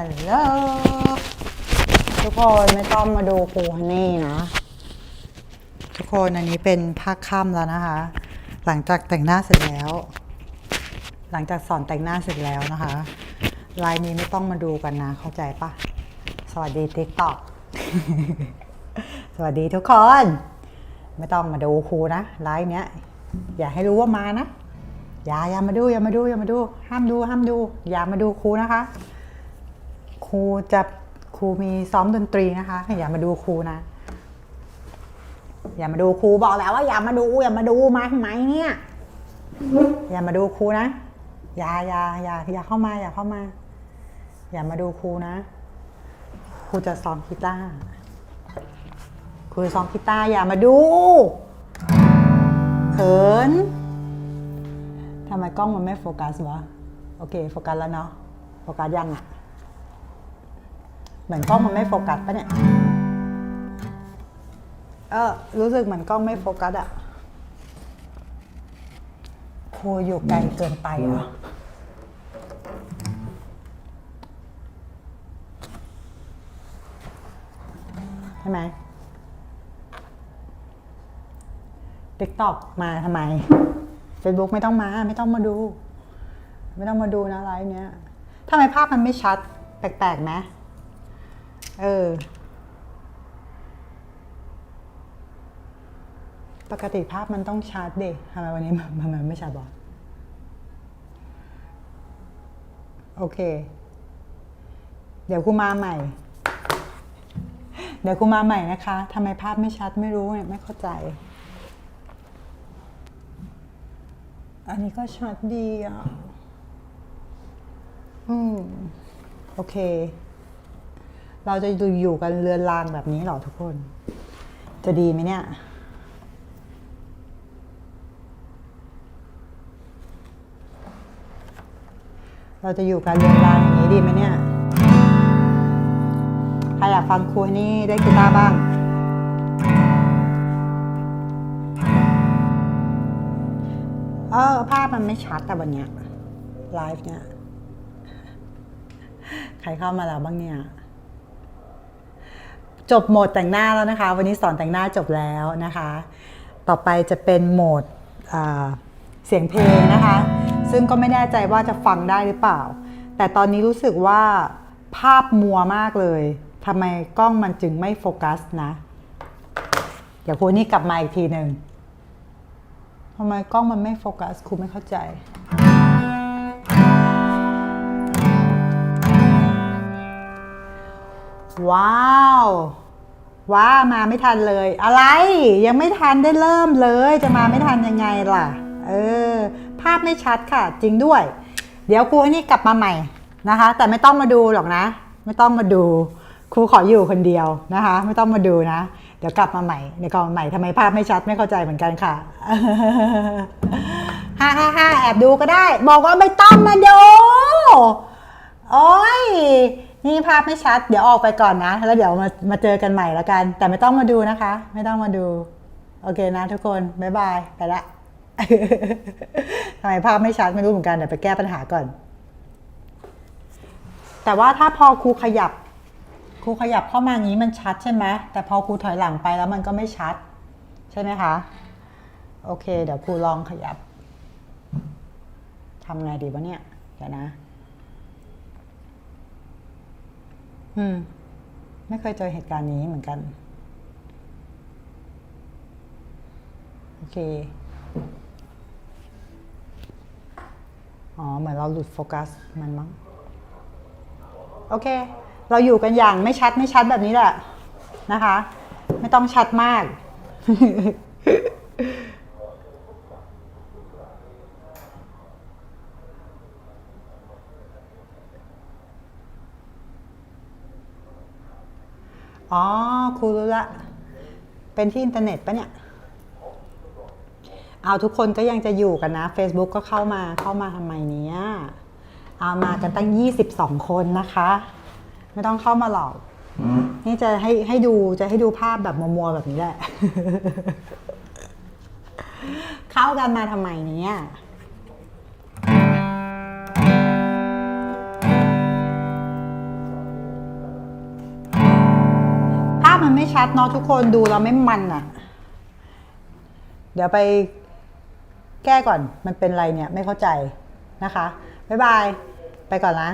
ฮัลโหลทุกคนไม่ต้องมาดูคูนี่นะ ทุกคนอันนี้เป็นภาคค่ำแล้วนะคะ หลังจากแต่งหน้าเสร็จแล้ว หลังจากสอนแต่งหน้าเสร็จแล้วนะคะไลน์นี้ไม่ต้องมาดูกันนะ เข้าใจปะสวัสดีติ๊กต็อกสวัสดีทุกคน ไม่ต้องมาดูครูนะไลน์เนี้ย อย่าให้รู้ว่ามานะ อย่าอย่ามาดูอย่ามาดูอย่ามาดู ห้ามดูห้ามดู อย่ามาดูครูนะคะ ครูจะครูมีซ้อมดนตรีนะคะ อย่ามาดูครูนะ อย่ามาดูครูบอกแล้วว่าอย่ามาดูอย่ามาดูมาทำไมเนี่ย อย่ามาดูครูนะ อย่าอย่าอย่าอย่าเข้ามา อย่าเข้ามา อย่ามาดูครูนะ ครูจะซ้อมกีตาร์ครูจะซ้อมกีตาร์อย่ามาดูเขินทำไมกล้องมันไม่โฟกัสวะ โอเค โฟกัสแล้วเนาะ โฟกัสยังอะ เหมือนกล้องมันไม่โฟกัสปะเนี่ย เออรู้สึกเหมือนกล้องไม่โฟกัสอะครูอยู่ไกลเกินไปเหรอใช่ไหมติ๊กต็อกมาทำไม Facebook ไม่ต้องมา ไม่ต้องมาดู ไม่ต้องมาดูนะไลฟ์เนี้ยทำไมภาพมันไม่ชัด แปลกๆไหม เออ ปกติภาพมันต้องชัดเด็ทำไมวันนี้มันมันไม่ชัดบอโอเค เดี๋ยวครูมาใหม่ เดี๋ยวครูมาใหม่นะคะทำไมภาพไม่ชัดไม่รู้เนี่ยไม่เข้าใจ อันนี้ก็ชัดดีอะ อืม โอเค เราจะอยู่กันเรือนรางแบบนี้หรอทุกคน จะดีไหมเนี่ยเราจะอยู่กันเรือนรางอย่างนี้ดีไหมเนี่ย ใครอยากฟังครูนี่ได้กีตาร์บ้าง เออภาพมันไม่ชัดแต่วันเนี้ยไลฟ์เนี่ย ใครเข้ามาแล้วบ้างเนี่ย จบโหมดแต่งหน้าแล้วนะคะ วันนี้สอนแต่งหน้าจบแล้วนะคะ ต่อไปจะเป็นโหมดเสียงเพลงนะคะ ซึ่งก็ไม่แน่ใจว่าจะฟังได้หรือเปล่า แต่ตอนนี้รู้สึกว่าภาพมัวมากเลยทำไมกล้องมันจึงไม่โฟกัสนะ เดี๋ยวครูนี่กลับมาอีกทีหนึ่งทำไมกล้องมันไม่โฟกัสครูไม่เข้าใจ ว้าว ว้ามาไม่ทันเลย อะไรยังไม่ทันได้เริ่มเลย จะมาไม่ทันยังไงล่ะ เออ ภาพไม่ชัดค่ะ จริงด้วย เดี๋ยวครูให้นี่กลับมาใหม่นะคะ แต่ไม่ต้องมาดูหรอกนะ ไม่ต้องมาดูครูขออยู่คนเดียวนะคะ ไม่ต้องมาดูนะ เดี๋ยวกลับมาใหม่เดี๋ยวกลับมาใหม่ทำไมภาพไม่ชัดไม่เข้าใจเหมือนกันค่ะฮ่าฮ่าฮ่าแอบดูก็ได้ บอกว่าไม่ต้องมาดู โอ้ย นี่ภาพไม่ชัด เดี๋ยวออกไปก่อนนะ แล้วเดี๋ยวมามาเจอกันใหม่ล้วกัน แต่ไม่ต้องมาดูนะคะ ไม่ต้องมาดู โอเคนะทุกคน บ๊ายบาย ไปละทำไมภาพไม่ชัดไม่รู้เหมือนกัน เดี๋ยวไปแก้ปัญหาก่อน แต่ว่าถ้าพอครูขยับ ครูขยับเข้ามาอย่างนี้มันชัดใช่ไหมแต่พอครูถอยหลังไปแล้วมันก็ไม่ชัด ใช่ไหมคะ โอเค เดี๋ยวครูลองขยับทำไงดีวะเนี่ย เดี๋ยวนะ อืม ไม่เคยเจอเหตุการณ์นี้เหมือนกัน โอเค อ๋อ เหมือนเราหลุดโฟกัสมันมั้ง โอเค เราอยู่กันอย่างไม่ชัดไม่ชัดแบบนี้แหละนะคะ ไม่ต้องชัดมาก อ๋อครูรู้ละ เป็นที่อินเทอร์เน็ตปะเนี่ย เอาทุกคนก็ยังจะอยู่กันนะ Facebook ก็เข้ามาเข้ามาทำไมเนี้ย เอามากันตั้ง 22 คนนะคะ ไม่ต้องเข้ามาหรอก นี่จะให้ให้ดูจะให้ดูภาพแบบมัวๆแบบนี้แหละ เข้ากันมาทำไมเนี้ย ชัดเนาะทุกคนดูเราไม่มันอะ่ะ เดี๋ยวไปแก้ก่อนมันเป็นไรเนี่ยไม่เข้าใจนะคะ บ๊ายบาย ไปก่อนนะ